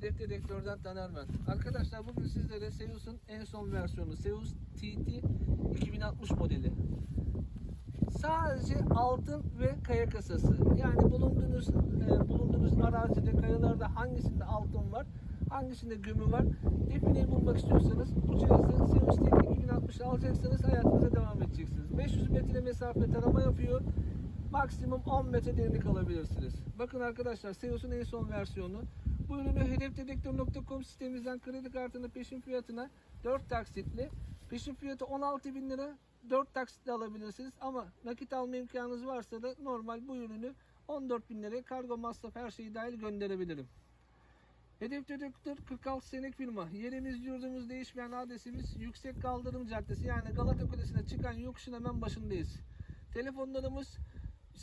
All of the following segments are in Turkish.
Hedef Dedektör'den Taner ben. Arkadaşlar bugün sizlere Seus'un en son versiyonu Seus TT 2060 modeli. Sadece altın ve kaya kasası. Yani bulunduğunuz e, bulunduğunuz arazide, kayalarda hangisinde altın var, hangisinde gömü var. Defineyi bulmak istiyorsanız bu cihazı Seus TT 2060 alacaksınız, hayatınıza devam edeceksiniz. 500 metre mesafe tarama yapıyor. Maksimum 10 metre derinlik alabilirsiniz. Bakın arkadaşlar Seus'un en son versiyonu. Bu ürünü hedefdedektör.com sitemizden kredi kartını peşin fiyatına 4 taksitli. Peşin fiyatı 16 bin lira. 4 taksitle alabilirsiniz ama nakit alma imkanınız varsa da normal bu ürünü 14 bin liraya kargo masraf her şeyi dahil gönderebilirim. Hedef Dedektör 46 senelik firma. Yerimiz yurdumuz değişmeyen adresimiz Yüksek Kaldırım Caddesi yani Galata Kulesi'ne çıkan yokuşun hemen başındayız. Telefonlarımız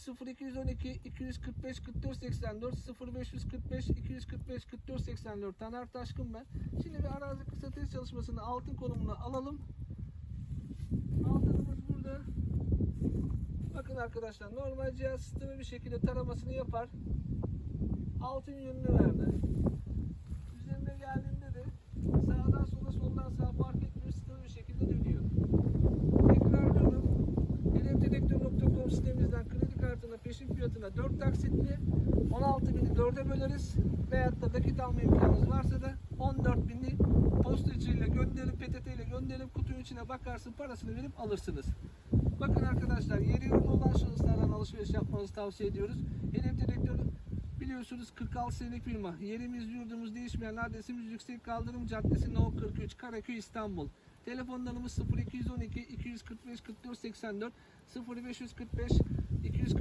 0212 245 44 84 0545 245 44 84 Taner Taşkın ben. Şimdi bir arazi kısaltış çalışmasını altın konumuna alalım. Altınımız burada. Bakın arkadaşlar normal cihaz sistemi bir şekilde taramasını yapar. Altın yönünü verdi. Kartına peşin fiyatına 4 taksitli 16 bini 4'e böleriz. Veyahut da nakit alma imkanınız varsa da 14 bini postacıyla gönderip PTT ile gönderip kutunun içine bakarsın parasını verip alırsınız. Bakın arkadaşlar yeri yurdu olan şahıslardan alışveriş yapmanızı tavsiye ediyoruz. Hedef dedektörü biliyorsunuz 46 senelik firma. Yerimiz yurdumuz değişmeyen adresimiz Yüksek Kaldırım Caddesi No 43 Karaköy İstanbul. Telefonlarımız 0212 245 44 84 0545 245 44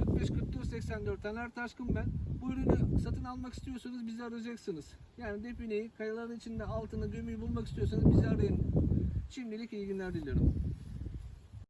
84 Taner Taşkın ben. Bu ürünü satın almak istiyorsanız bizi arayacaksınız. Yani defineyi, kayaların içinde altını, gömüyü bulmak istiyorsanız bizi arayın. Şimdilik iyi günler diliyorum.